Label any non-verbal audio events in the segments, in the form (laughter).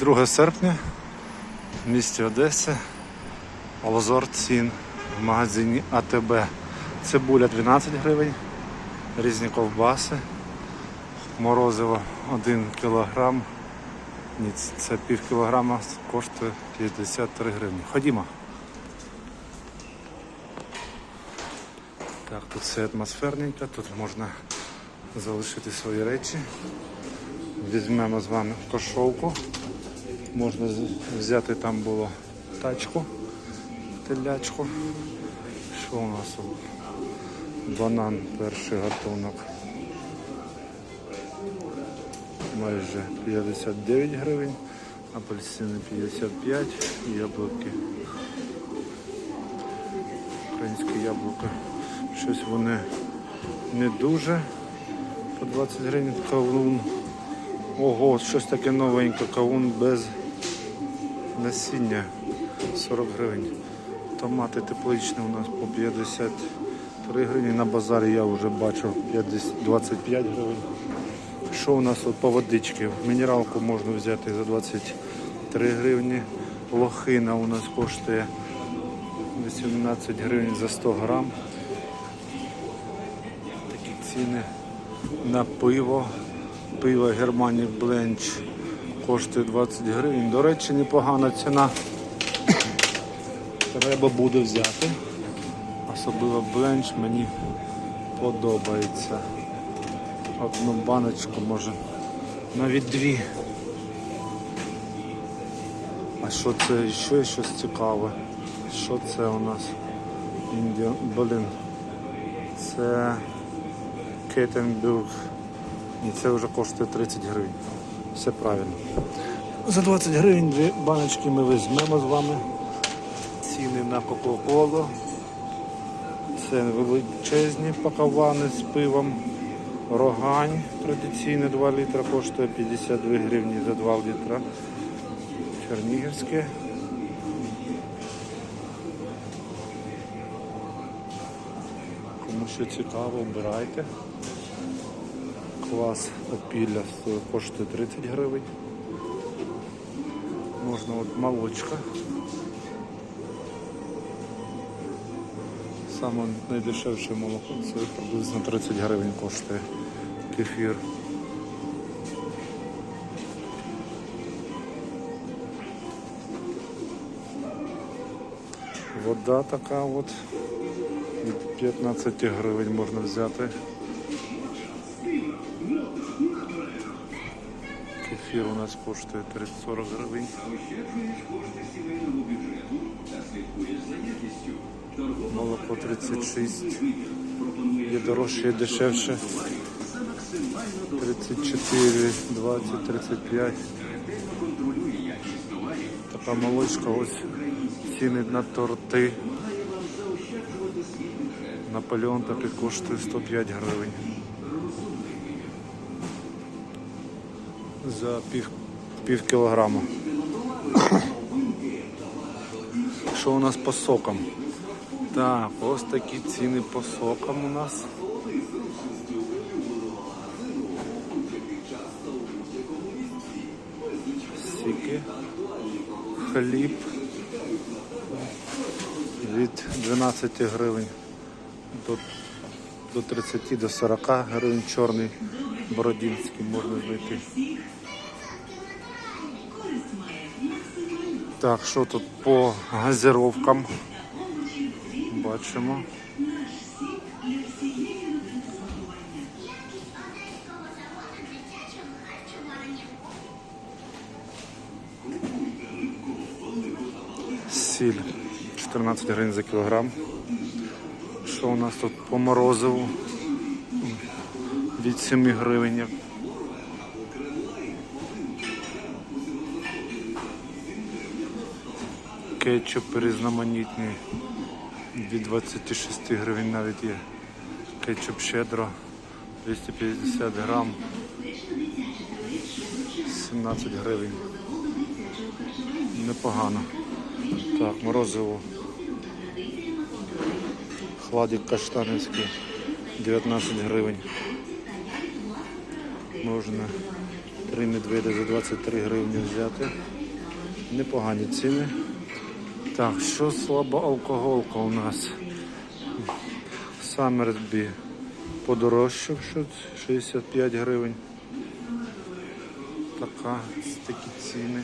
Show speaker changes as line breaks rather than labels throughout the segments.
2 серпня в місті Одеси. Лозор цін в магазині АТБ. Цибуля 12 гривень, різні ковбаси, морозиво 1 кілограм. Ні, це пів кілограма коштує 53 гривні. Ходімо. Так, тут все атмосферненько, тут можна залишити свої речі. Візьмемо з вами кошовку. Можна взяти там було тачку, телячку. Що у нас? Банан перший гатунок. Майже 59 гривень, апельсини 55, яблуки. Українське яблуко. Щось вони не дуже. По 20 гривень кавун. Ого, щось таке новеньке, кавун без насіння 40 гривень. Томати тепличні у нас по 53 гривні. На базарі я вже бачив 25 гривень. Що у нас тут по водички? Мінералку можна взяти за 23 гривні. Лохина у нас коштує 18 гривень за 100 грам. Такі ціни на пиво. Пиво Германік Бленч коштує 20 гривень. До речі, непогана ціна. Треба буде взяти. Особливо бленч мені подобається. Одну баночку може. Навіть дві. А що це ще щось цікаве? Що це у нас? Індіан. Блін. Це Кетенбюрг. І це вже коштує 30 гривень. Все правильно. За 20 гривень дві баночки ми візьмемо з вами. Ціни на Кока-Колу. Це величезні пакавани з пивом. Рогань традиційне 2 літра коштує 52 гривні за 2 літра. Чернігівське. Кому що цікаво, обирайте. Клас опілля коштує 30 гривень. Можна от молочка. Саме найдешевше молоко це приблизно 30 гривень коштує кефір. Вода така от від 15 гривень можна взяти. Кефір у нас коштує 30-40 гривень. Молоко 36. Є дорожче, є дешевше. 34, 20, 35. Така молочка, ось ціни на торти. Наполеон такий коштує 105 гривень. За пів, пів кілограма. (coughs) Що у нас по сокам? Так, ось такі ціни по сокам у нас. Сіки, хліб від 12 гривень до, до 30 до 40 гривень чорний бородінський можна знайти. Так, що тут по газировкам? Бачимо. Сіль 14 гривень за кілограм. Що у нас тут по морозиву? Від 7 гривень. Кетчуп різноманітний. Від 26 гривень навіть є. Кетчуп щедро 250 грам. 17 гривень. Непогано. Так, морозиво. Хладик каштанівський 19 гривень. Можна Три медведи за 23 гривні взяти. Непогані ціни. Так, що слаба алкоголка у нас? Саммерсбі подорожчав, що 65 гривень. Така, такі ціни.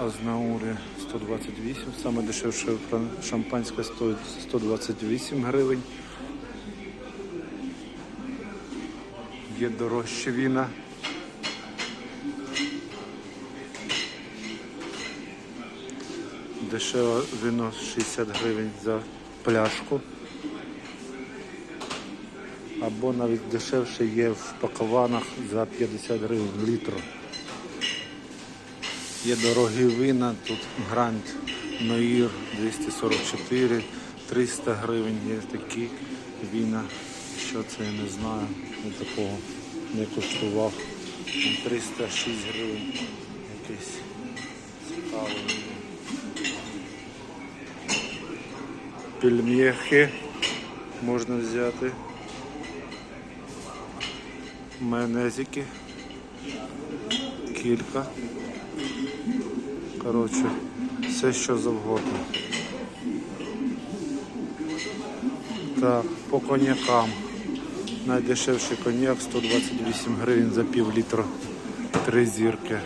Азнаурі 128, саме дешевше шампанське стоїть 128 гривень. Є дорожче віна. Дешеве вино 60 гривень за пляшку. Або навіть дешевше є в пакованах за 50 гривень літр. Є дорогі вина, тут Гранд Ноїр 244, 300 гривень є такі вина. Що це я не знаю, я такого не коштував. 306 гривень якесь цікаве Пельмехи можна взяти. Майонезики. Кілька. Коротше, все що завгодно. Так, по коньякам. Найдешевший коньяк 128 гривень за пів літра. Три зірки.